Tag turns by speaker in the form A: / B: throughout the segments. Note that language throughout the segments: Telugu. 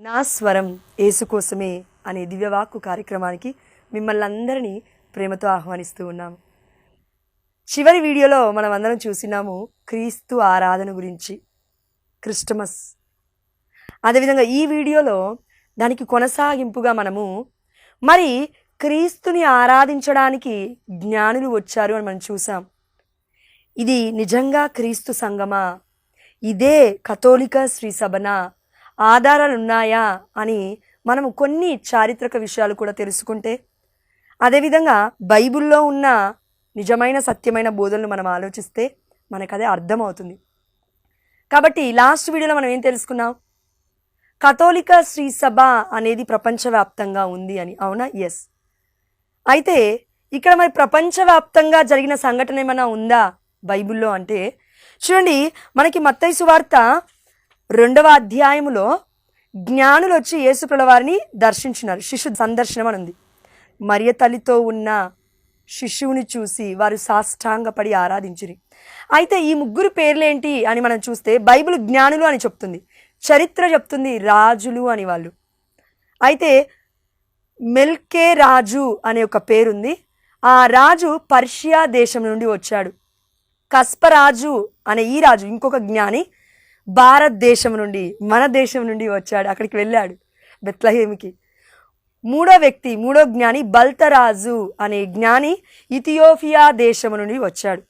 A: నా స్వరం ఏసు కోసమే అనే దివ్యవాక్కు కార్యక్రమానికి మిమ్మల్ని అందరినీ ప్రేమతో ఆహ్వానిస్తూ ఉన్నాము చివరి వీడియోలో మనం అందరం చూసినాము క్రీస్తు ఆరాధన గురించి క్రిస్టమస్. అదేవిధంగా ఈ వీడియోలో దానికి కొనసాగింపుగా మనము మరి క్రీస్తుని ఆరాధించడానికి జ్ఞానులు వచ్చారు అని మనం చూసాం. ఇది నిజంగా క్రీస్తు సంగమా ఇదే కథోలిక శ్రీ సభన? ఆధారాలు ఉన్నాయా అని మనము కొన్ని చారిత్రక విషయాలు కూడా తెలుసుకుంటే అదేవిధంగా బైబిల్లో ఉన్న నిజమైన సత్యమైన బోధనలు మనం ఆలోచిస్తే మనకు అదే అర్థమవుతుంది. కాబట్టి లాస్ట్ వీడియోలో మనం ఏం తెలుసుకున్నాం? కథోలిక శ్రీ సభ అనేది ప్రపంచవ్యాప్తంగా ఉంది అని అవునా? ఎస్ అయితే ఇక్కడ మరి ప్రపంచవ్యాప్తంగా జరిగిన సంఘటన ఏమైనా ఉందా బైబిల్లో అంటే చూడండి మనకి మత్తైసు వార్త రెండవ అధ్యాయములో జ్ఞానులు వచ్చి యేసుప్రల వారిని దర్శించినారు. శిశు సందర్శనం అని ఉంది. మరియ తల్లితో ఉన్న శిశువుని చూసి వారు సాష్టాంగపడి ఆరాధించిరి. అయితే ఈ ముగ్గురు పేర్లేంటి అని మనం చూస్తే బైబిల్ జ్ఞానులు అని చెప్తుంది. చరిత్ర చెప్తుంది రాజులు అని వాళ్ళు. అయితే మెల్కే రాజు అనే ఒక పేరుంది. ఆ రాజు పర్షియా దేశం నుండి వచ్చాడు. కస్పరాజు అనే ఈ రాజు ఇంకొక జ్ఞాని భారతదేశం నుండి మన దేశం నుండి వచ్చాడు అక్కడికి వెళ్ళాడు బెత్లహేమికి. మూడో వ్యక్తి మూడో జ్ఞాని బల్తరాజు అనే జ్ఞాని ఇథియోపియా దేశం నుండి వచ్చాడు.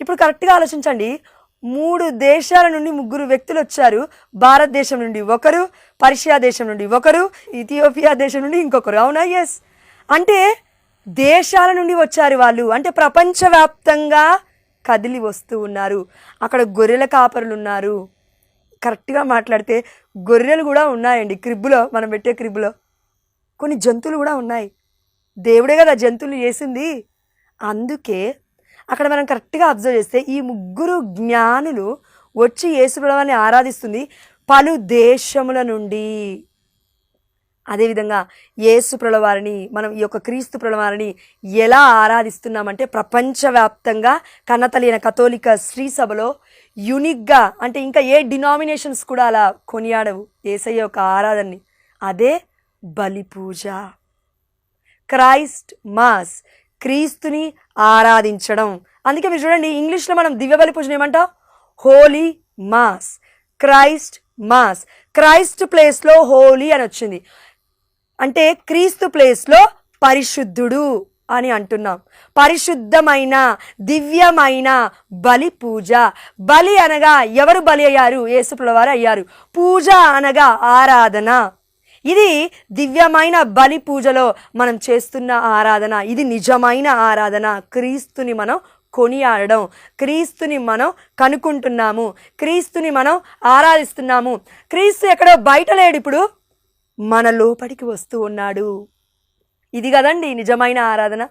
A: ఇప్పుడు కరెక్ట్గా ఆలోచించండి. మూడు దేశాల నుండి ముగ్గురు వ్యక్తులు వచ్చారు. భారతదేశం నుండి ఒకరు పర్షియా దేశం నుండి ఒకరు ఇథియోపియా దేశం నుండి ఇంకొకరు. అవునా? ఎస్ అంటే దేశాల నుండి వచ్చారు వాళ్ళు. అంటే ప్రపంచవ్యాప్తంగా కదిలి వస్తూ ఉన్నారు. అక్కడ గొర్రెల కాపరులు ఉన్నారు. కరెక్ట్గా మాట్లాడితే గొర్రెలు కూడా ఉన్నాయండి. క్రిబ్బులో మనం పెట్టే క్రిబ్బులో. కొన్ని జంతువులు కూడా ఉన్నాయి. దేవుడే కదా జంతువులు చేసింది. అందుకే అక్కడ మనం కరెక్ట్గా అబ్జర్వ్ చేస్తే ఈ ముగ్గురు జ్ఞానులు వచ్చి యేసుప్రభాన్ని ఆరాధిస్తుంది పలు దేశముల నుండి. అదేవిధంగా యేసు ప్రళవారిని మనం ఈ యొక్క క్రీస్తు ప్రళవారిని ఎలా ఆరాధిస్తున్నామంటే ప్రపంచవ్యాప్తంగా కన్నతలిన కథోలిక శ్రీసభలో యునిక్గా అంటే ఇంకా ఏ డినామినేషన్స్ కూడా అలా కొనియాడవు. ఏసయ్య యొక్క ఆరాధనని. అదే బలి పూజ క్రైస్ట్ మాస్ క్రీస్తుని ఆరాధించడం. అందుకే మీరు చూడండి ఇంగ్లీష్లో మనం దివ్య బలి పూజను ఏమంటాం? Holy mass. Christ mass. Christ ప్లేస్లో హోలీ అని వచ్చింది అంటే క్రీస్తు ప్లేస్లో పరిశుద్ధుడు. అని అంటున్నాం. పరిశుద్ధమైన దివ్యమైన బలి పూజ. బలి అనగా ఎవరు బలి అయ్యారు? యేసుప్రవారు అయ్యారు. పూజ అనగా ఆరాధన. ఇది దివ్యమైన బలి పూజలో మనం చేస్తున్న ఆరాధన. ఇది నిజమైన ఆరాధన. క్రీస్తుని మనం కొనియాడడం. క్రీస్తుని మనం కనుక్కుంటున్నాము. క్రీస్తుని మనం ఆరాధిస్తున్నాము. క్రీస్తు ఎక్కడో బయట లేడు ఇప్పుడు మన లోపలికి వస్తూ ఉన్నాడు. ఇది కదండి నిజమైన ఆరాధన.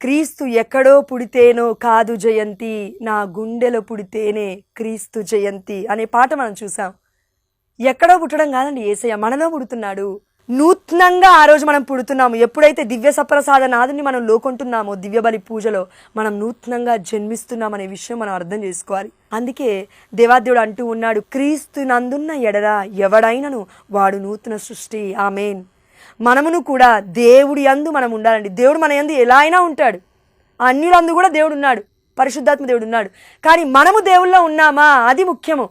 A: క్రీస్తు ఎక్కడో పుడితేనో కాదు జయంతి నా గుండెలో పుడితేనే క్రీస్తు జయంతి అనే పాట మనం చూసాం. ఎక్కడో పుట్టడం కాదండి ఏసయ్య మనలో పుడుతున్నాడు. నూతనంగా ఆ రోజు మనం పుడుతున్నాము. ఎప్పుడైతే దివ్య సప్రసాద నాదుని మనం లోకొంటున్నామో దివ్యబలి పూజలో మనం నూతనంగా జన్మిస్తున్నామనే విషయం మనం అర్థం చేసుకోవాలి. అందుకే దేవాదేవుడు అంటూ ఉన్నాడు క్రీస్తు నందున్న ఎడరా ఎవడైనను వాడు నూతన సృష్టి. ఆమెన్. మనమును కూడా దేవుడి యందు మనం ఉండాలండి. దేవుడు మన యందు ఎలా అయినా ఉంటాడు. అన్యులందు కూడా దేవుడు ఉన్నాడు పరిశుద్ధాత్మ దేవుడు ఉన్నాడు కానీ మనము దేవుల్లో ఉన్నామా? అది ముఖ్యము.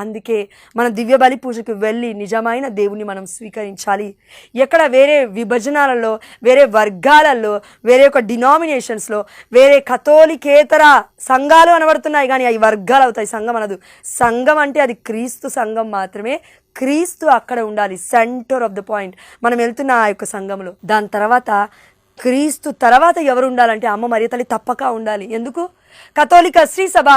A: అందుకే మన దివ్య బలి పూజకు వెళ్ళి నిజమైన దేవుని మనం స్వీకరించాలి. ఎక్కడ వేరే విభజనాలలో వేరే వర్గాలలో వేరే ఒక డినామినేషన్స్లో వేరే కథోలికేతర సంఘాలు అనబడుతున్నాయి కానీ అవి వర్గాలు అవుతాయి. సంఘం అనదు. సంఘం అంటే అది క్రీస్తు సంఘం మాత్రమే. క్రీస్తు అక్కడ ఉండాలి. Centre of the point. మనం వెళ్తున్న ఆ యొక్క సంఘంలో. దాని తర్వాత క్రీస్తు తర్వాత ఎవరు ఉండాలంటే అమ్మ మరియ తల్లి తప్పక ఉండాలి. ఎందుకు? కథోలిక శ్రీ సభ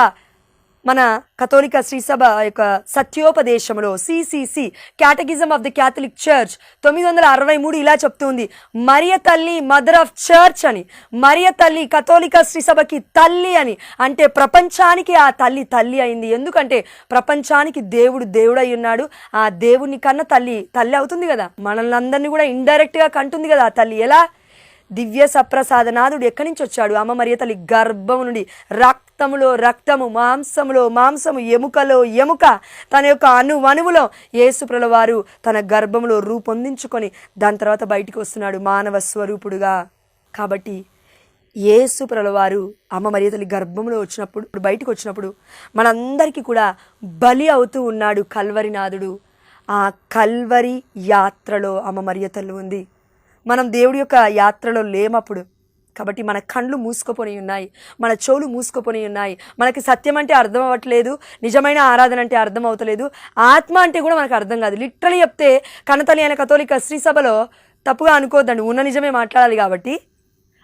A: మన కథోలిక శ్రీసభ యొక్క సత్యోపదేశంలో CCC catechism of the Catholic church తొమ్మిది వందల అరవై మూడు ఇలా చెప్తుంది. మరియ తల్లి మదర్ ఆఫ్ చర్చ్ అని. మరియ తల్లి కథోలిక శ్రీసభకి తల్లి అని. అంటే ప్రపంచానికి ఆ తల్లి తల్లి అయింది. ఎందుకంటే ప్రపంచానికి దేవుడు దేవుడై ఉన్నాడు. ఆ దేవుని కన్నా తల్లి తల్లి అవుతుంది కదా. మనల్ని అందరినీ కూడా ఇండైరెక్ట్గా కంటుంది కదా ఆ తల్లి. ఎలా? దివ్య సప్రసాదనాథుడు ఎక్కడి నుంచి వచ్చాడు? అమ్మ మరియ తల్లి గర్భం నుండి. రక్తములో రక్తము మాంసములో మాంసము ఎముకలో ఎముక. తన యొక్క అణు యేసుప్రల వారు తన గర్భంలో రూపొందించుకొని దాని తర్వాత బయటికి వస్తున్నాడు మానవ స్వరూపుడుగా. కాబట్టి యేసు వారు అమ్మ మరియ తల్లి గర్భంలో వచ్చినప్పుడు బయటకు వచ్చినప్పుడు మనందరికీ కూడా బలి అవుతూ ఉన్నాడు కల్వరినాథుడు ఆ కల్వరి యాత్రలో అమ్మ మరియ తల్లి ఉంది. మనం దేవుడి యొక్క యాత్రలో లేమప్పుడు కాబట్టి మన కళ్ళు మూసుకుపోయి ఉన్నాయి మన చెవులు మూసుకుపోయి ఉన్నాయి. మనకి సత్యం అంటే అర్థం అవ్వట్లేదు నిజమైన ఆరాధన అంటే అర్థం అవుతలేదు ఆత్మ అంటే కూడా మనకు అర్థం కాదు. లిటరలీ చెప్తే కనతలి అయిన కథోలిక శ్రీ సభలో తప్పుగా అనుకోవద్దండి ఉన్న నిజమే మాట్లాడాలి కాబట్టి.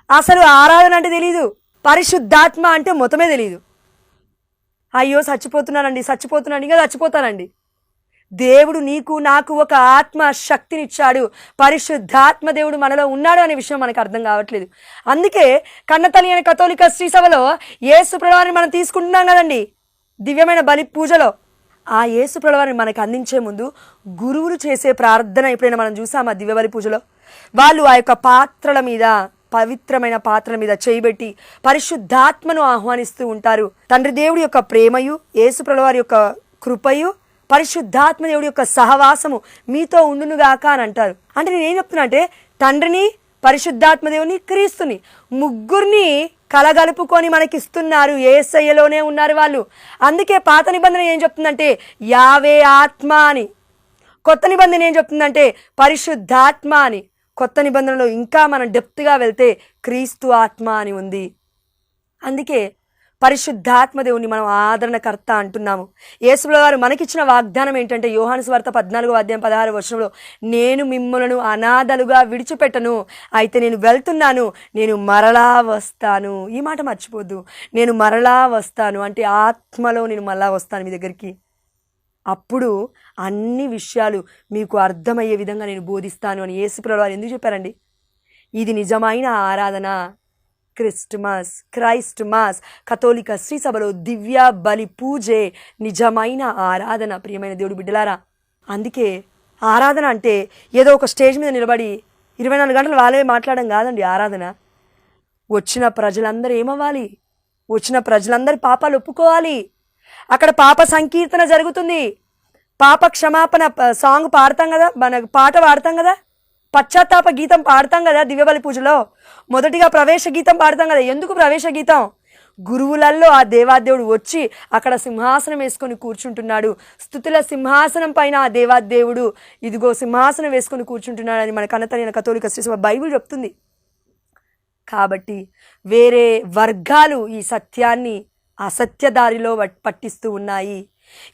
A: అసలు ఆరాధన అంటే తెలియదు పరిశుద్ధాత్మ అంటే మొత్తమే తెలియదు అయ్యో చచ్చిపోతున్నానండి చచ్చిపోతున్నాను ఇంకా చచ్చిపోతానండి. దేవుడు నీకు నాకు ఒక ఆత్మ శక్తినిచ్చాడు. పరిశుద్ధాత్మ దేవుడు మనలో ఉన్నాడు అనే విషయం మనకు అర్థం కావట్లేదు. అందుకే కన్నతల్లి అనే కథోలిక శ్రీసభలో యేసు ప్రభావాన్ని మనం తీసుకుంటున్నాం కదండి. దివ్యమైన బలి పూజలో. ఆ యేసు ప్రభావాన్ని మనకు అందించే ముందు గురువులు చేసే ప్రార్థన ఎప్పుడైనా మనం చూసామా దివ్య బలి పూజలో? వాళ్ళు ఆ యొక్క పాత్రల మీద పవిత్రమైన పాత్రల మీద చేయబెట్టి పరిశుద్ధాత్మను ఆహ్వానిస్తూ ఉంటారు. తండ్రి దేవుడి యొక్క ప్రేమయు యేసు యొక్క కృపయు పరిశుద్ధాత్మ దేవుడి యొక్క సహవాసము మీతో ఉండునుగాక అని అంటారు. అంటే నేను చెప్తున్నా అంటే తండ్రిని పరిశుద్ధాత్మ దేవుని క్రీస్తుని ముగ్గురిని కలగలుపుకొని మనకిస్తున్నారు. ఏసయ్యలోనే ఉన్నారు వాళ్ళు. అందుకే పాత నిబంధన ఏం చెప్తుందంటే యావే ఆత్మ అని. కొత్త నిబంధన ఏం చెప్తుందంటే పరిశుద్ధాత్మ అని. కొత్త నిబంధనలో ఇంకా మనం డెప్త్గా వెళ్తే క్రీస్తు ఆత్మ అని ఉంది. అందుకే పరిశుద్ధాత్మదేవుని మనం ఆదరణకర్త అంటున్నాము. యేసుల వారు మనకిచ్చిన వాగ్దానం ఏంటంటే యోహాను స్వార్త పద్నాలుగు అధ్యాయం పదహారు వర్షంలో నేను మిమ్మలను అనాథలుగా విడిచిపెట్టను అయితే నేను వెళ్తున్నాను నేను మరలా వస్తాను. ఈ మాట మర్చిపోద్దు. నేను మరలా వస్తాను. అంటే ఆత్మలో నేను మరలా వస్తాను మీ దగ్గరికి. అప్పుడు అన్ని విషయాలు మీకు అర్థమయ్యే విధంగా నేను బోధిస్తాను అని యేసుప్రభు వారు ఎందుకు చెప్పారండి? ఇది నిజమైన ఆరాధన. Christmas Christmas. కథోలిక శ్రీసభలో దివ్య బలి పూజే నిజమైన ఆరాధన ప్రియమైన దేవుడు బిడ్డలారా. అందుకే ఆరాధన అంటే ఏదో ఒక స్టేజ్ మీద నిలబడి ఇరవై నాలుగు గంటలు వాళ్ళే మాట్లాడడం కాదండి ఆరాధన. వచ్చిన ప్రజలందరూ ఏమవ్వాలి? వచ్చిన ప్రజలందరి పాపాలు ఒప్పుకోవాలి. అక్కడ పాప సంకీర్తన జరుగుతుంది. పాప క్షమాపణ సాంగ్ పాడతాం కదా మన పాట పాడతాం కదా? పశ్చాత్తాప గీతం పాడతాం కదా దివ్యబలి పూజలో. మొదటిగా ప్రవేశ గీతం పాడతాం కదా ఎందుకు ప్రవేశ గీతం? గురువులల్లో ఆ దేవాదేవుడు వచ్చి అక్కడ సింహాసనం వేసుకొని కూర్చుంటున్నాడు. స్థుతుల సింహాసనం పైన ఆ దేవాదేవుడు ఇదిగో సింహాసనం వేసుకొని కూర్చుంటున్నాడు అని మన కన్నతనైన కథోలిక శ్రీ బైబిల్ చెప్తుంది. కాబట్టి వేరే వర్గాలు ఈ సత్యాన్ని అసత్య దారిలో పట్టిస్తూ ఉన్నాయి.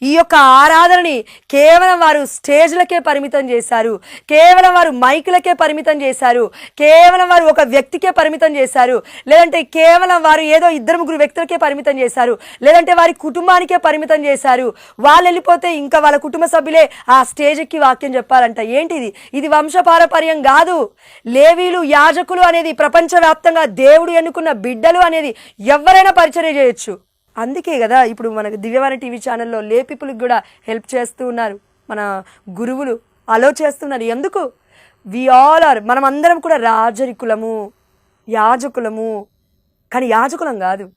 A: ఈ యొక్క ఆరాధనని కేవలం వారు స్టేజ్లకే పరిమితం చేశారు. కేవలం వారు మైకులకే పరిమితం చేశారు. కేవలం వారు ఒక వ్యక్తికే పరిమితం చేశారు. లేదంటే కేవలం వారు ఏదో ఇద్దరు ముగ్గురు వ్యక్తులకే పరిమితం చేశారు. లేదంటే వారి కుటుంబానికే పరిమితం చేశారు. వాళ్ళు వెళ్ళిపోతే ఇంకా వాళ్ళ కుటుంబ సభ్యులే ఆ స్టేజ్కి వాక్యం చెప్పాలంట. ఏంటిది? ఇది వంశపారపర్యం కాదు. లేవీలు యాజకులు అనేది ప్రపంచవ్యాప్తంగా దేవుడు ఎన్నుకున్న బిడ్డలు అనేది ఎవరైనా పరిచర్య చేయొచ్చు. అందుకే కదా ఇప్పుడు మనకు దివ్యవాణి టీవీ ఛానల్లో లే పీపుల్కి కూడా హెల్ప్ చేస్తూ ఉన్నారు. మన గురువులు అలో చేస్తున్నారు. ఎందుకు? వి ఆల్ ఆర్ మనం అందరం కూడా రాజరికులము యాజకులము. కానీ యాజకులం కాదు.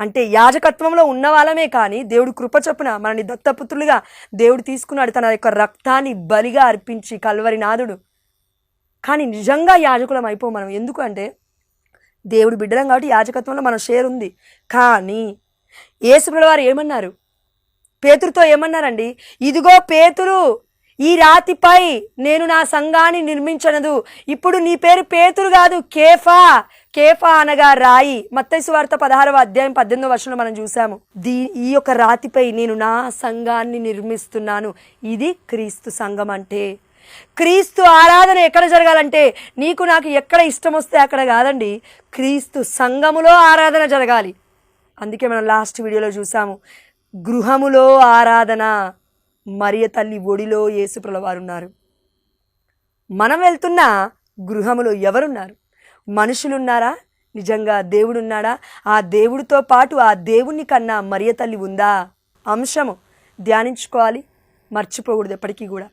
A: అంటే యాజకత్వంలో ఉన్న వాళ్ళమే కానీ దేవుడు కృప చొప్పున మనని దత్తపుత్రులుగా దేవుడు తీసుకున్నాడు. తన యొక్క రక్తాన్ని బలిగా అర్పించి కల్వరి నాథుడు కానీ నిజంగా యాజకులం అయిపో మనం. ఎందుకు అంటే దేవుడు బిడ్డలం కాబట్టి యాజకత్వంలో మన షేర్ ఉంది. కానీ యేసుప్రభు వారు ఏమన్నారు? పేతురుతో ఏమన్నారండి? ఇదిగో పేతురు ఈ రాతిపై నేను నా సంఘాన్ని నిర్మించనదు. ఇప్పుడు నీ పేరు పేతురు కాదు కేఫా. కేఫా అనగా రాయి. మత్తైసు వార్త పదహారవ అధ్యాయం పద్దెనిమిదో వర్షంలో మనం చూసాము దీ ఈ యొక్క రాతిపై నేను నా సంఘాన్ని నిర్మిస్తున్నాను. ఇది క్రీస్తు సంఘం అంటే. క్రీస్తు ఆరాధన ఎక్కడ జరగాలంటే నీకు నాకు ఎక్కడ ఇష్టం వస్తే అక్కడ కాదండి. క్రీస్తు సంఘములో ఆరాధన జరగాలి. అందుకే మనం లాస్ట్ వీడియోలో చూసాము. గృహములో ఆరాధన మరియ తల్లి ఒడిలో యేసుప్రల వారున్నారు మనం వెళ్తున్న గృహములో ఎవరున్నారు? మనుషులున్నారా? నిజంగా దేవుడున్నాడా? ఆ దేవుడితో పాటు ఆ దేవుని కన్నా మరియ తల్లి ఉందా? అంశము ధ్యానించుకోవాలి మర్చిపోకూడదు ఎప్పటికీ కూడా.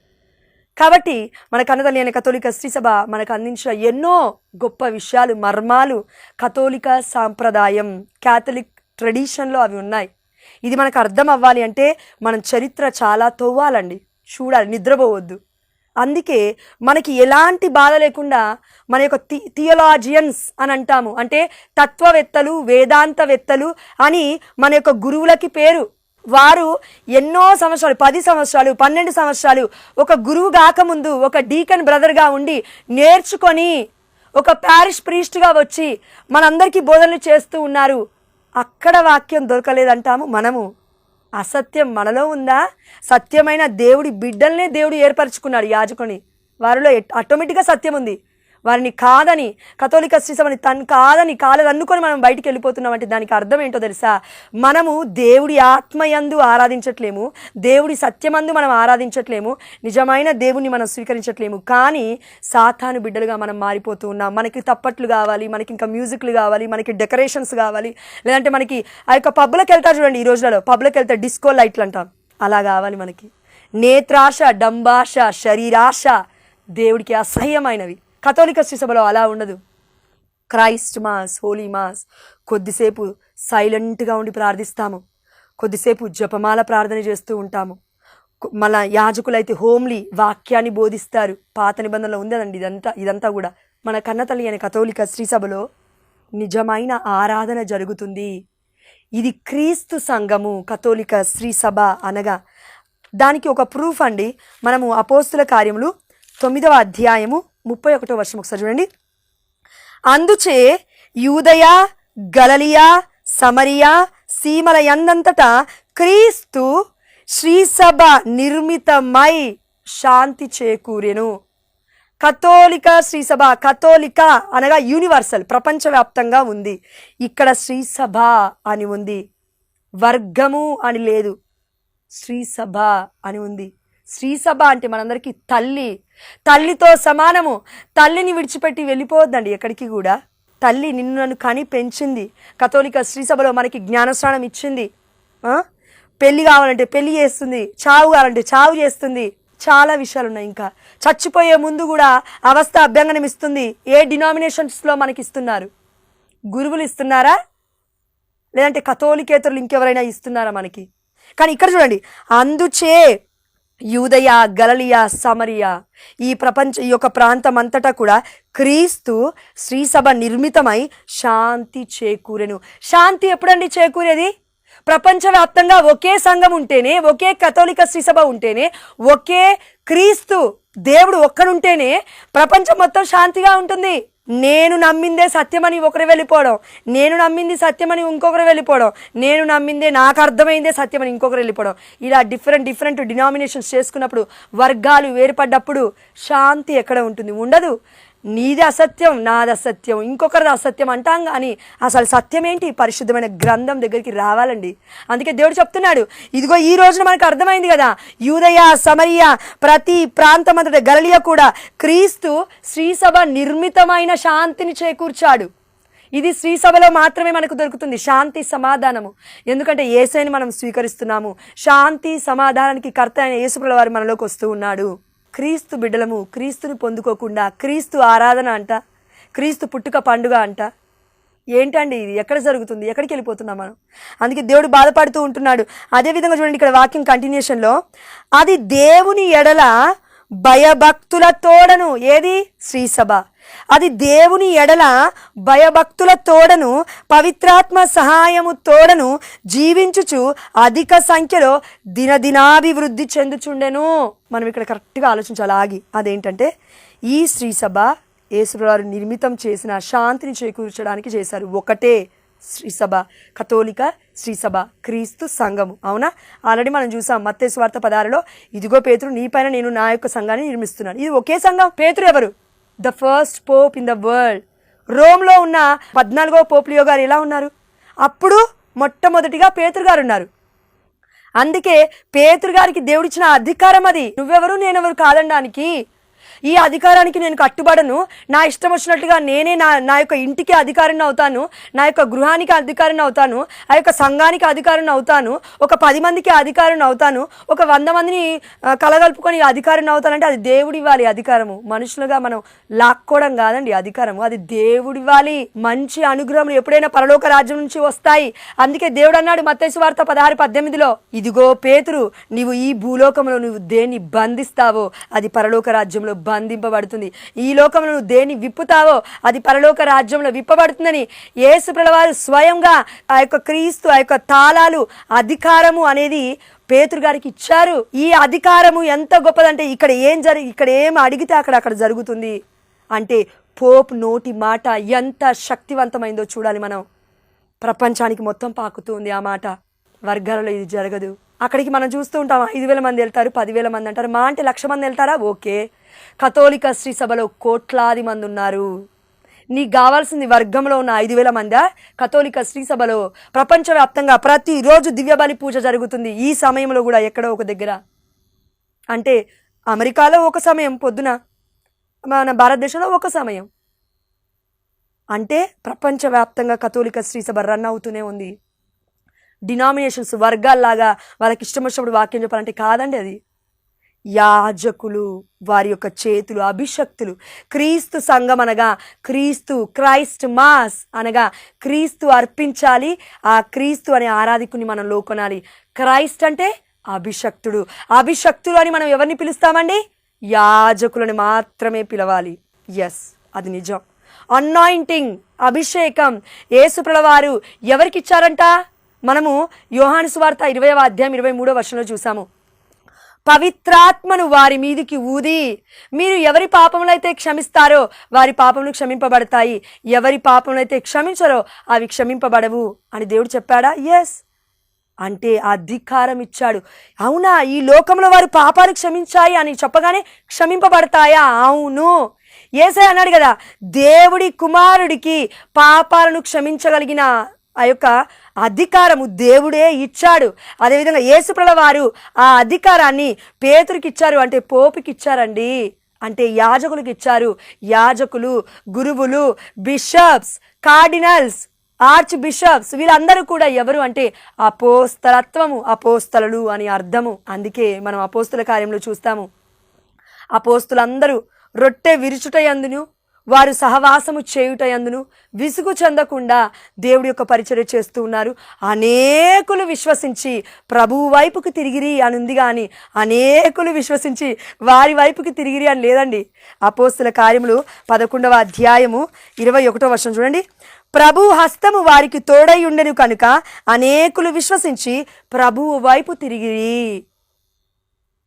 A: కాబట్టి మన కన్నతల్లి అయిన కథోలిక శ్రీసభ మనకు అందించిన ఎన్నో గొప్ప విషయాలు మర్మాలు కథోలిక సాంప్రదాయం క్యాథలిక్ ట్రెడిషన్లో అవి ఉన్నాయి. ఇది మనకు అర్థం అవ్వాలి అంటే మనం చరిత్ర చాలా తవ్వాలండి. చూడాలి నిద్రపోవద్దు. అందుకే మనకి ఎలాంటి బాధ లేకుండా మన యొక్క థి థియలాజియన్స్ అని అంటాము. అంటే తత్వవేత్తలు వేదాంతవేత్తలు అని మన యొక్క గురువులకి పేరు. వారు ఎన్నో సంవత్సరాలు పది సంవత్సరాలు పన్నెండు సంవత్సరాలు ఒక గురువు కాకముందు ఒక డీకన్ బ్రదర్గా ఉండి నేర్చుకొని ఒక ప్యారిష్ ప్రీస్ట్గా వచ్చి మనందరికీ బోధనలు చేస్తూ ఉన్నారు. అక్కడ వాక్యం దొరకలేదంటాము మనము. అసత్యం మనలో ఉందా? సత్యమైన దేవుడి బిడ్డల్నే దేవుడు ఏర్పరచుకున్నాడు యాజకుని. వారిలో ఆటోమేటిక్గా సత్యం ఉంది. వారిని కాదని కథోలిక శ్రీసభని తను కాదని కాలదన్నుకొని మనం బయటికి వెళ్ళిపోతున్నాం అంటే దానికి అర్థం ఏంటో తెలుసా? మనము దేవుడి ఆత్మయందు ఆరాధించట్లేము దేవుడి సత్యమందు మనం ఆరాధించట్లేము నిజమైన దేవుణ్ణి మనం స్వీకరించట్లేము. కానీ సాతాను బిడ్డలుగా మనం మారిపోతూ ఉన్నాం. మనకి తప్పట్లు కావాలి మనకి ఇంకా మ్యూజిక్లు కావాలి మనకి డెకరేషన్స్ కావాలి. లేదంటే మనకి ఆ యొక్క పబ్లకు వెళ్తారు చూడండి ఈ రోజులలో. పబ్లకు వెళ్తే డిస్కో లైట్లు అంటాం. అలా కావాలి మనకి. నేత్రాశ డంబాశ శరీరాశ దేవుడికి అసహ్యమైనవి. కథోలిక సభలో అలా ఉండదు. క్రైస్ట్ మాస్ హోలీ మాస్ కొద్దిసేపు సైలెంట్గా ఉండి ప్రార్థిస్తాము. కొద్దిసేపు జపమాల ప్రార్థన చేస్తూ ఉంటాము. మన మళ్ళా యాజకులైతే హోమ్లీ వాక్యాన్ని బోధిస్తారు. పాత నిబంధనలో ఉందండి ఇదంతా ఇదంతా కూడా. మన కన్నతల్లి అనే కథోలిక శ్రీసభలో నిజమైన ఆరాధన జరుగుతుంది. ఇది క్రీస్తు సంఘము కథోలిక శ్రీసభ అనగా దానికి ఒక ప్రూఫ్ అండి. మనము అపోస్తుల కార్యములు తొమ్మిదవ అధ్యాయము ముప్పై ఒకటో వర్షం ఒకసారి చూడండి. అందుచే యూదయ గలలియా సమరియా సీమల ఎందంతటా క్రీస్తు శ్రీసభ నిర్మితమై శాంతి చేకూరెను. కథోలిక శ్రీసభ కథోలిక అనగా యూనివర్సల్ ప్రపంచవ్యాప్తంగా ఉంది. ఇక్కడ శ్రీసభ అని ఉంది. వర్గము అని లేదు. శ్రీసభ అని ఉంది. శ్రీసభ అంటే మనందరికీ తల్లి తల్లితో సమానము. తల్లిని విడిచిపెట్టి వెళ్ళిపోవద్దండి ఎక్కడికి కూడా. తల్లి నిన్ను నన్ను కని పెంచింది. కథోలిక శ్రీసభలో మనకి జ్ఞానస్నానం ఇచ్చింది. పెళ్ళి కావాలంటే పెళ్ళి చేస్తుంది. చావు కావాలంటే చావు చేస్తుంది. చాలా విషయాలు ఉన్నాయి ఇంకా. చచ్చిపోయే ముందు కూడా అవస్థ అభ్యంగనం ఇస్తుంది. ఏ డినామినేషన్స్లో మనకి ఇస్తున్నారు? గురువులు ఇస్తున్నారా? లేదంటే కథోలికేతరులు ఇంకెవరైనా ఇస్తున్నారా మనకి? కానీ ఇక్కడ చూడండి. అందుచే యూదయ గలలియా సమరియా ఈ ప్రపంచ ఈ యొక్క ప్రాంతం అంతటా కూడా క్రీస్తు శ్రీసభ నిర్మితమై శాంతి చేకూరెను. శాంతి ఎప్పుడండి చేకూరేది? ప్రపంచవ్యాప్తంగా ఒకే సంఘం ఉంటేనే ఒకే కథోలిక శ్రీసభ ఉంటేనే ఒకే క్రీస్తు దేవుడు ఒక్కడుంటేనే ప్రపంచం మొత్తం శాంతిగా ఉంటుంది. నేను నమ్మిందే సత్యమని ఒకరు వెళ్ళిపోవడం. నేను నమ్మింది సత్యమని ఇంకొకరు వెళ్ళిపోవడం. నేను నమ్మిందే నాకు అర్థమైందే సత్యమని ఇంకొకరు వెళ్ళిపోవడం. ఇలా డిఫరెంట్ డిఫరెంట్ డినామినేషన్స్ చేసుకున్నప్పుడు వర్గాలు వేరుపడ్డప్పుడు శాంతి ఎక్కడ ఉంటుంది? ఉండదు. నీది అసత్యం నాది అసత్యం ఇంకొకరిది అసత్యం అంటాం కానీ అసలు సత్యం ఏంటి పరిశుద్ధమైన గ్రంథం దగ్గరికి రావాలండి. అందుకే దేవుడు చెప్తున్నాడు ఇదిగో ఈ రోజున మనకు అర్థమైంది కదా యూదయ సమరియ ప్రతి ప్రాంతం అంతటా గలలియ కూడా క్రీస్తు శ్రీసభ నిర్మితమైన శాంతిని చేకూర్చాడు. ఇది శ్రీసభలో మాత్రమే మనకు దొరుకుతుంది శాంతి సమాధానము. ఎందుకంటే ఏసైని మనం స్వీకరిస్తున్నాము శాంతి సమాధానానికి కర్త అయిన యేసుప్రభుల వారు మనలోకి వస్తూ ఉన్నాడు. క్రీస్తు బిడ్డలము క్రీస్తుని పొందుకోకుండా క్రీస్తు ఆరాధన అంట క్రీస్తు పుట్టుక పండుగ అంట. ఏంటండి ఇది? ఎక్కడ జరుగుతుంది? ఎక్కడికి వెళ్ళిపోతున్నాం మనం? అందుకే దేవుడు బాధపడుతూ ఉంటున్నాడు. అదేవిధంగా చూడండి ఇక్కడ వాక్యం కంటిన్యూషన్లో అది దేవుని ఎడల భయభక్తుల తోడను. ఏది? శ్రీసభ. అది దేవుని ఎడల భయభక్తుల తోడను పవిత్రాత్మ సహాయము తోడను జీవించుచు అధిక సంఖ్యలో దినదినాభివృద్ధి చెందుచుండెను. మనం ఇక్కడ కరెక్ట్గా ఆలోచించాలి. ఆగి అదేంటంటే ఈ శ్రీసభ యేసువారు నిర్మితం చేసిన శాంతిని చేకూర్చడానికి చేశారు. ఒకటే శ్రీసభ కథోలిక శ్రీసభ క్రీస్తు సంఘము. అవునా? ఆల్రెడీ మనం చూసాం మత్తే స్వార్థ పదాలలో ఇదిగో పేతురు నీ పైన నేను నా యొక్క సంఘాన్ని నిర్మిస్తున్నాను. ఇది ఒకే సంఘం. పేతురు ఎవరు? The first pope in the world. రోమ్లో ఉన్న పద్నాలుగో పోపులియో గారు ఎలా ఉన్నారు? అప్పుడు మొట్టమొదటిగా పేతురు గారు ఉన్నారు. అందుకే పేతురు గారికి దేవుడిచ్చిన అధికారం అది. నువ్వెవరు నేనెవరు కాదనడానికి ఈ అధికారానికి నేను కట్టుబడను. నా ఇష్టం వచ్చినట్లుగా నేనే నా నా యొక్క ఇంటికి అధికారిని అవుతాను. నా యొక్క గృహానికి అధికారిని అవుతాను. ఆ యొక్క సంఘానికి అధికారిని అవుతాను. ఒక పది మందికి అధికారిని అవుతాను. ఒక వంద మందిని కలగలుపుకొని అధికారిని అవుతానంటే అది దేవుడి ఇవ్వాలి అధికారము. మనుషులుగా మనం లాక్కోవడం కాదండి అధికారము. అది దేవుడి ఇవ్వాలి. మంచి అనుగ్రహములు ఎప్పుడైనా పరలోక రాజ్యం నుంచి వస్తాయి. అందుకే దేవుడు అన్నాడు మత్తేసు వార్త పదహారు పద్దెనిమిదిలో ఇదిగో పేతురు నీవు ఈ భూలోకంలో నువ్వు దేన్ని బంధిస్తావో అది పరలోక రాజ్యంలో బంధింపబడుతుంది. ఈ లోకంలో నువ్వు దేన్ని విప్పుతావో అది పరలోక రాజ్యంలో విప్పబడుతుందని యేసు వారు స్వయంగా ఆ యొక్క క్రీస్తు ఆ యొక్క తాళాలు అధికారము అనేది పేతురు గారికి ఇచ్చారు. ఈ అధికారము ఎంత గొప్పదంటే ఇక్కడ ఏం జరి ఇక్కడ ఏం అడిగితే అక్కడ అక్కడ జరుగుతుంది. అంటే పోప్ నోటి మాట ఎంత శక్తివంతమైందో చూడాలి మనం. ప్రపంచానికి మొత్తం పాకుతుంది ఆ మాట. వర్గాలలో ఇది జరగదు. అక్కడికి మనం చూస్తూ ఉంటాం ఐదు వేల మంది వెళ్తారు పదివేల మంది అంటారు మా అంటే లక్ష మంది వెళ్తారా? ఓకే. కథోలిక శ్రీ సభలో కోట్లాది మంది ఉన్నారు. నీకు కావాల్సింది వర్గంలో ఉన్న ఐదు వేల మందా? కథోలిక శ్రీసభలో ప్రపంచవ్యాప్తంగా ప్రతిరోజు దివ్యబలి పూజ జరుగుతుంది. ఈ సమయంలో కూడా ఎక్కడో ఒక దగ్గర. అంటే అమెరికాలో ఒక సమయం పొద్దున మన భారతదేశంలో ఒక సమయం. అంటే ప్రపంచవ్యాప్తంగా కథోలిక శ్రీసభ రన్ అవుతూనే ఉంది. డినామినేషన్స్ వర్గాల్లాగా వాళ్ళకి ఇష్టం వచ్చినప్పుడు వాక్యం చెప్పాలంటే కాదండి అది. యాజకులు వారి యొక్క చేతులు అభిషక్తులు. క్రీస్తు సంఘం అనగా క్రీస్తు క్రైస్ట్ మాస్ అనగా క్రీస్తు అర్పించాలి. ఆ క్రీస్తు అనే ఆరాధికుని మనం లోకొనాలి. క్రైస్ట్ అంటే అభిషక్తుడు. అభిషక్తులు అని మనం ఎవరిని పిలుస్తామండి? యాజకులని మాత్రమే పిలవాలి. ఎస్ అది నిజం. అన్నాయింటింగ్ అభిషేకం. ఏసుప్రలవారు ఎవరికి ఇచ్చారంట? మనము యోహాను సువార్త ఇరవై అధ్యాయం ఇరవై మూడో వర్షంలో చూసాము పవిత్రాత్మను వారి మీదికి ఊది. మీరు ఎవరి పాపములైతే క్షమిస్తారో వారి పాపములు క్షమింపబడతాయి. ఎవరి పాపములైతే క్షమించరో అవి క్షమింపబడవు అని దేవుడు చెప్పాడా? ఎస్ అంటే అధికారం ఇచ్చాడు. అవునా? ఈ లోకంలో వారు పాపాలు క్షమించాయి అని చెప్పగానే క్షమింపబడతాయా? అవును. ఏసే అన్నాడు కదా దేవుడి కుమారుడికి పాపాలను క్షమించగలిగిన ఆ యొక్క అధికారము దేవుడే ఇచ్చాడు. అదేవిధంగా యేసుప్రల వారు ఆ అధికారాన్ని పేతురికి ఇచ్చారు అంటే పోపుకి ఇచ్చారండి అంటే యాజకులకు ఇచ్చారు యాజకులు గురువులు బిషప్స్ కార్డినల్స్ ఆర్చ్ బిషప్స్ వీళ్ళందరూ కూడా ఎవరు అంటే అపోస్తలత్వము అపోస్తలు అని అర్థము. అందుకే మనం అపోస్తుల కార్యంలో చూస్తాము. అపోస్తులందరూ రొట్టె విరుచుటయందును వారు సహవాసము చేయుటయందును విసుగు చెందకుండా దేవుడి యొక్క పరిచర్య చేస్తూ ఉన్నారు. అనేకులు విశ్వసించి ప్రభువు వైపుకు తిరిగిరి అని ఉంది కానీ అనేకులు విశ్వసించి వారి వైపుకి తిరిగిరి అని లేదండి. అపోస్తుల కార్యములు పదకొండవ అధ్యాయము ఇరవై ఒకటో వర్షం చూడండి. ప్రభు హస్తము వారికి తోడై ఉండెను కనుక అనేకులు విశ్వసించి ప్రభువు వైపు తిరిగిరి.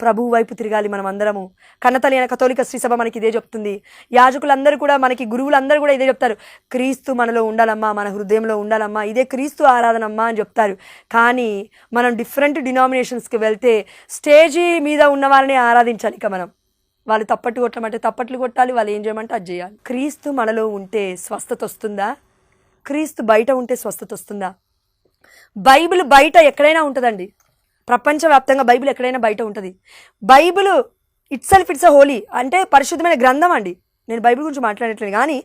A: ప్రభువు వైపు తిరగాలి మనం అందరము కన్నతలి అయిన కథోలిక శ్రీసభ మనకి ఇదే చెప్తుంది. యాజకులందరూ కూడా మనకి గురువులందరూ కూడా ఇదే చెప్తారు. క్రీస్తు మనలో ఉండాలమ్మా మన హృదయంలో ఉండాలమ్మా ఇదే క్రీస్తు ఆరాధనమ్మా అని చెప్తారు. కానీ మనం డిఫరెంట్ డినామినేషన్స్కి వెళ్తే స్టేజీ మీద ఉన్న వాళ్ళని ఆరాధించాలి ఇక మనం. వాళ్ళు తప్పట్టు కొట్టమంటే తప్పట్లు కొట్టాలి వాళ్ళు ఏం చేయమంటే అది చేయాలి. క్రీస్తు మనలో ఉంటే స్వస్థత వస్తుందా? క్రీస్తు బయట ఉంటే స్వస్థత వస్తుందా? బైబిల్ బయట ఎక్కడైనా ఉంటుందండి. ప్రపంచవ్యాప్తంగా బైబిల్ ఎక్కడైనా బయట ఉంటుంది. Bible itself it's a holy అంటే పరిశుద్ధమైన గ్రంథం అండి. నేను బైబిల్ గురించి మాట్లాడట్లేదు కానీ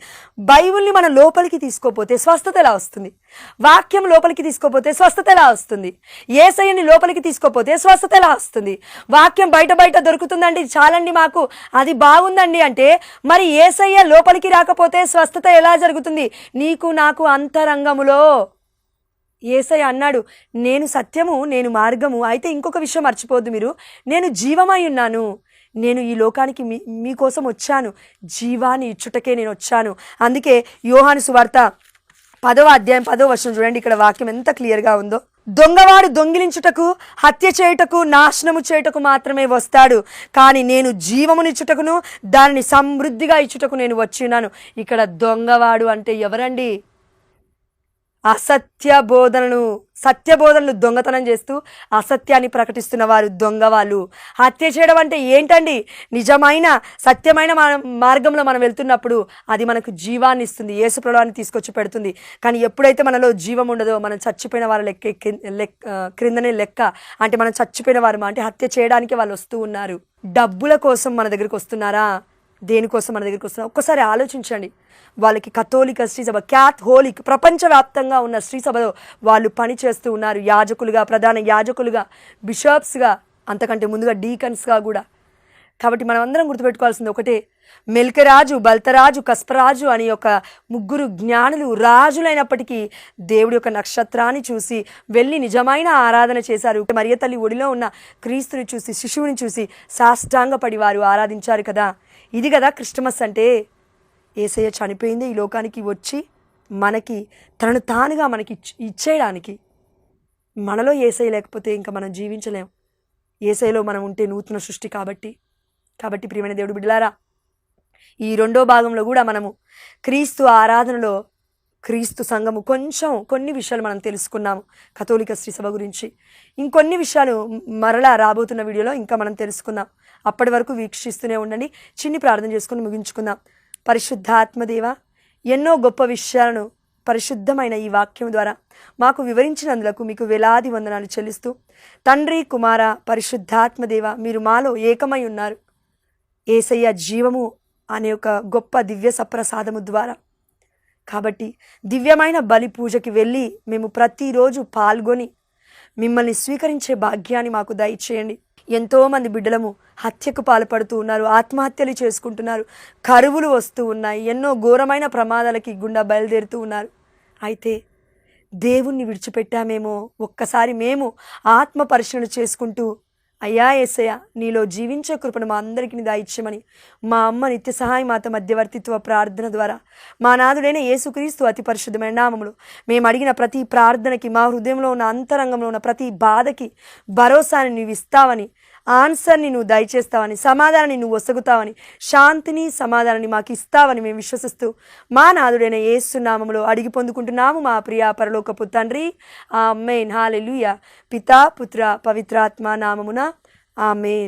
A: బైబిల్ని మనం లోపలికి తీసుకోపోతే స్వస్థత ఎలా వస్తుంది? వాక్యం లోపలికి తీసుకోపోతే స్వస్థత ఎలా వస్తుంది? ఏసయ్యని లోపలికి తీసుకోపోతే స్వస్థత ఎలా వస్తుంది? వాక్యం బయట బయట దొరుకుతుందండి చాలండి మాకు. అది బాగుందండి అంటే మరి ఏసయ్య లోపలికి రాకపోతే స్వస్థత ఎలా జరుగుతుంది? నీకు నాకు అంతరంగములో ఏసై అన్నాడు నేను సత్యము నేను మార్గము. అయితే ఇంకొక విషయం మర్చిపోద్దు మీరు. నేను జీవమై ఉన్నాను. నేను ఈ లోకానికి మీ మీకోసం వచ్చాను. జీవాన్ని ఇచ్చుటకే నేను వచ్చాను. అందుకే యోహాను సువార్త పదవ అధ్యాయం పదవ వర్షం చూడండి. ఇక్కడ వాక్యం ఎంత క్లియర్గా ఉందో. దొంగవాడు దొంగిలించుటకు హత్య చేయుటకు నాశనము చేయుటకు మాత్రమే వస్తాడు. కానీ నేను జీవమునిచ్చుటకును దానిని సమృద్ధిగా ఇచ్చుటకు నేను వచ్చినాను ఇక్కడ దొంగవాడు అంటే ఎవరండి? అసత్య బోధనను సత్య బోధనలు దొంగతనం చేస్తూ అసత్యాన్ని ప్రకటిస్తున్న వారు దొంగ వాళ్ళు. హత్య చేయడం అంటే ఏంటండి? నిజమైన సత్యమైన మార్గంలో మనం వెళ్తున్నప్పుడు అది మనకు జీవాన్ని ఇస్తుంది యేసు ప్రభావాన్ని తీసుకొచ్చి పెడుతుంది. కానీ ఎప్పుడైతే మనలో జీవం ఉండదో మనం చచ్చిపోయిన వారి లెక్క లెక్క క్రిందనే లెక్క అంటే మనం చచ్చిపోయిన వారు అంటే హత్య చేయడానికి వాళ్ళు వస్తూ ఉన్నారు. డబ్బుల కోసం మన దగ్గరికి వస్తున్నారా? దేనికోసం మన దగ్గరికి వస్తున్నారు ఒక్కసారి ఆలోచించండి. వాళ్ళకి కథోలిక శ్రీసభ క్యాథోలిక్ ప్రపంచవ్యాప్తంగా ఉన్న శ్రీసభలో వాళ్ళు పనిచేస్తూ ఉన్నారు. యాజకులుగా ప్రధాన యాజకులుగా బిషప్స్గా అంతకంటే ముందుగా డీకన్స్గా కూడా. కాబట్టి మనం అందరం గుర్తుపెట్టుకోవాల్సింది ఒకటే. మెల్కరాజు బల్తరాజు కస్పరాజు అని ఒక ముగ్గురు జ్ఞానులు రాజులైనప్పటికీ దేవుడి యొక్క నక్షత్రాన్ని చూసి వెళ్ళి నిజమైన ఆరాధన చేశారు. మరియ తల్లి ఒడిలో ఉన్న క్రీస్తుని చూసి శిశువుని చూసి సాష్టాంగపడి వారు ఆరాధించారు కదా. ఇది కదా క్రిస్టమస్ అంటే. ఏసయ్య చనిపోయింది ఈ లోకానికి వచ్చి మనకి తనను తానుగా మనకి ఇచ్చేయడానికి. మనలో ఏసై లేకపోతే ఇంకా మనం జీవించలేం. ఏసైలో మనం ఉంటే నూతన సృష్టి కాబట్టి. కాబట్టి ప్రియమైన దేవుడు బిడ్డలారా ఈ రెండో భాగంలో కూడా మనము క్రీస్తు ఆరాధనలో క్రీస్తు సంఘము కొంచెం కొన్ని విషయాలు మనం తెలుసుకున్నాము కథోలిక శ్రీ సభ గురించి. ఇంకొన్ని విషయాలు మరలా రాబోతున్న వీడియోలో ఇంకా మనం తెలుసుకుందాం. అప్పటి వరకు వీక్షిస్తూనే ఉండండి. చిన్ని ప్రార్థన చేసుకుని ముగించుకుందాం. పరిశుద్ధాత్మదేవ ఎన్నో గొప్ప విషయాలను పరిశుద్ధమైన ఈ వాక్యం ద్వారా మాకు వివరించినందులకు మీకు వేలాది వందనాలు చెల్లిస్తూ తండ్రి కుమార పరిశుద్ధాత్మదేవ మీరు మాలో ఏకమై ఉన్నారు. ఏసయ్య జీవము అనే ఒక గొప్ప దివ్య సప్రసాదము ద్వారా. కాబట్టి దివ్యమైన బలి పూజకి వెళ్ళి మేము ప్రతిరోజు పాల్గొని మిమ్మల్ని స్వీకరించే భాగ్యాన్ని మాకు దయచేయండి. ఎంతోమంది బిడ్డలము హత్యకు పాల్పడుతూ ఉన్నారు ఆత్మహత్యలు చేసుకుంటున్నారు కరువులు వస్తూ ఉన్నాయి ఎన్నో ఘోరమైన ప్రమాదాలకి గుండా బయలుదేరుతూ ఉన్నారు. అయితే దేవుణ్ణి విడిచిపెట్టామేమో ఒక్కసారి మేము ఆత్మ పరిశీలన చేసుకుంటూ అయ్యా ఏసయ్య నీలో జీవించే కృపను మా అందరికీ దాయిచ్చమని మా అమ్మ నిత్య సహాయ మాత మధ్యవర్తిత్వ ప్రార్థన ద్వారా మా నాదుడైన యేసుక్రీస్తు అతి పరిశుద్ధమైన నామములు మేము అడిగిన ప్రతి ప్రార్థనకి మా హృదయంలో ఉన్న అంతరంగంలో ఉన్న ప్రతి బాధకి భరోసాని నీవు ఇస్తావని ఆన్సర్ని నువ్వు దయచేస్తావని సమాధానాన్ని నువ్వు ఒసగుతావని శాంతిని సమాధానాన్ని మాకు ఇస్తావని మేము విశ్వసిస్తూ మా నాదుడైన యేసు నామములో అడిగి పొందుకుంటున్నాము మా ప్రియ పరలోకపు తండ్రి. ఆ మెయిన్ హాలెలుయ. పితా పుత్ర పవిత్రాత్మ నామమున ఆమెన్.